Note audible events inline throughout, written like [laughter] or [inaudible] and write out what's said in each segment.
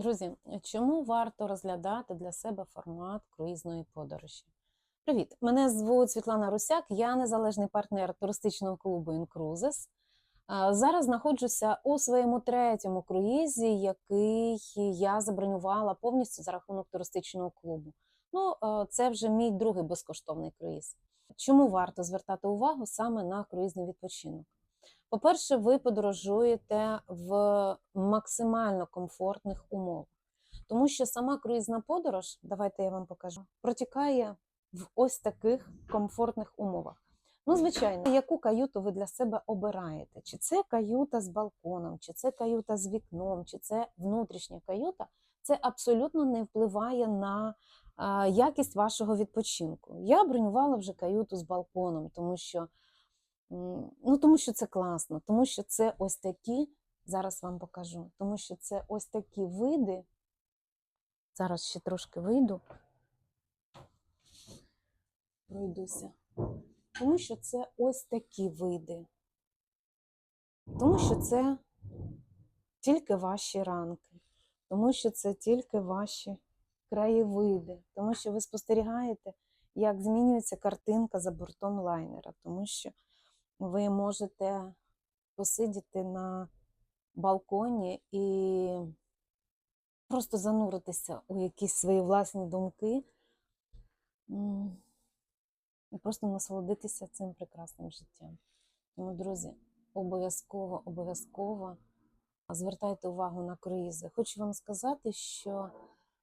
Друзі, чому варто розглядати для себе формат круїзної подорожі? Привіт! Мене звуть Світлана Русяк, я незалежний партнер туристичного клубу. А, Зараз знаходжуся у своєму третьому круїзі, який я забронювала повністю за рахунок туристичного клубу. Ну, е, це вже мій другий безкоштовний круїз. Чому варто звертати увагу саме на круїзний відпочинок? По-перше, ви подорожуєте в максимально комфортних умовах, тому що сама круїзна подорож, давайте я вам покажу, протікає в ось таких комфортних умовах. Ну, звичайно, яку каюту ви для себе обираєте? Чи це каюта з балконом, чи це каюта з вікном, чи це внутрішня каюта, це абсолютно не впливає на якість вашого відпочинку. Я бронювала вже каюту з балконом, тому що Ну, тому що це класно, тому що це ось такі, зараз вам покажу, тому що це ось такі види. Зараз ще трошки вийду, пройдуся. Тому що це ось такі види. Тому що це тільки ваші ранки, тому що це тільки ваші краєвиди, тому що ви спостерігаєте, як змінюється картинка за бортом лайнера, тому що ви можете посидіти на балконі і просто зануритися у якісь свої власні думки і просто насолодитися цим прекрасним життям. Тому, друзі, обов'язково, обов'язково звертайте увагу на круїзи. Хочу вам сказати, що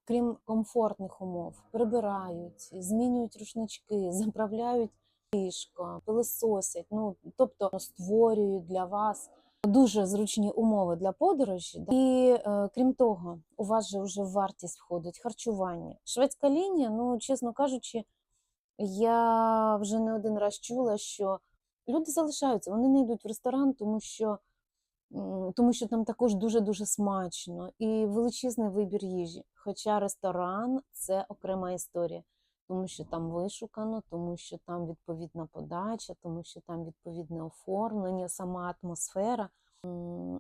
крім комфортних умов, прибирають, змінюють рушнички, [laughs] заправляють ліжко, пилисосять, ну тобто створюють для вас дуже зручні умови для подорожі. І е, крім того, у вас же вже в вартість входить харчування. Шведська лінія, ну чесно кажучи, я вже не один раз чула, що люди залишаються, вони не йдуть в ресторан, тому що. Тому що там також дуже-дуже смачно і величезний вибір їжі. Хоча ресторан це окрема історія тому що там вишукано, тому що там відповідна подача, тому що там відповідне оформлення, сама атмосфера.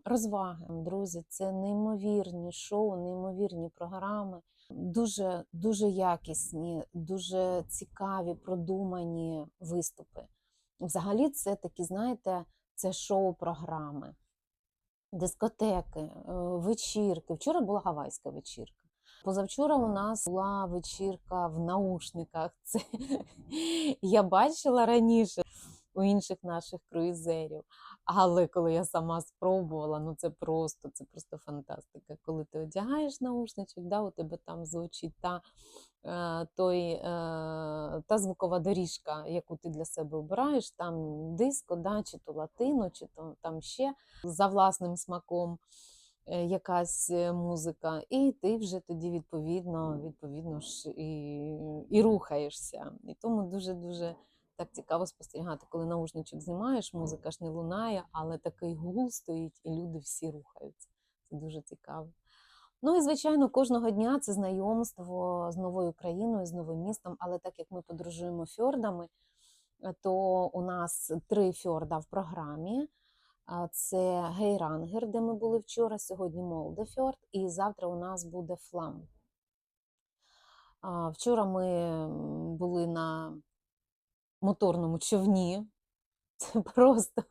Розваги, друзі, це неймовірні шоу, неймовірні програми, дуже, дуже якісні, дуже цікаві, продумані виступи. Взагалі, це такі, знаєте, це шоу-програми, дискотеки, е, вечірки. Вчора була гавайська вечірка. Позавчора у нас була вечірка в наушниках. [laughs] Це я бачила раніше у інших наших круїзерів. Але коли я сама спробувала, ну це просто це просто фантастика. Коли ти одягаєш наушничок, да, у тебе там звучить та, е, той, е, та звукова доріжка, яку ти для себе обираєш, там диско, да, чи то латино, чи то там ще за власним смаком якась е, музика, і ти вже тоді відповідно, відповідно ж і, і рухаєшся. І тому дуже-дуже так цікаво спостерігати, коли наушничок знімаєш, музика ж не лунає, але такий гул стоїть, і люди всі рухаються. Це дуже цікаво. Ну і звичайно, кожного дня це знайомство з новою країною, з новим містом. Але так як ми подорожуємо фьордами, е, то у нас три фьорда в програмі. Це Гейрангер, де ми були вчора, сьогодні Молдефьорд, і завтра у нас буде Флам. Вчора ми були на моторному човні. Це просто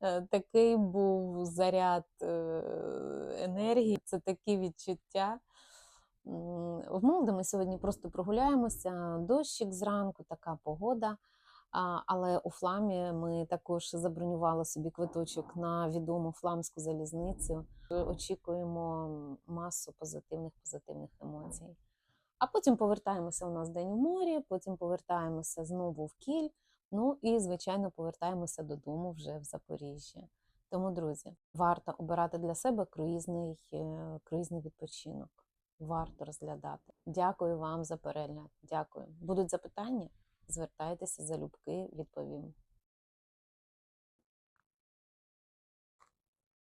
е, такий був заряд е, енергії, це такі відчуття. В Молді ми сьогодні просто прогуляємося, дощик зранку, така погода. Але у Фламі ми також забронювали собі квиточок на відому фламську залізницю. Очікуємо масу позитивних позитивних емоцій. А потім повертаємося у нас день у морі, потім повертаємося знову в Кіль. Ну і, звичайно, повертаємося додому вже в Запоріжжя. Тому, друзі, варто обирати для себе круїзний, е, круїзний відпочинок. Варто розглядати. Дякую вам за перегляд. Дякую. Будуть запитання? Звертайтеся залюбки, відповім.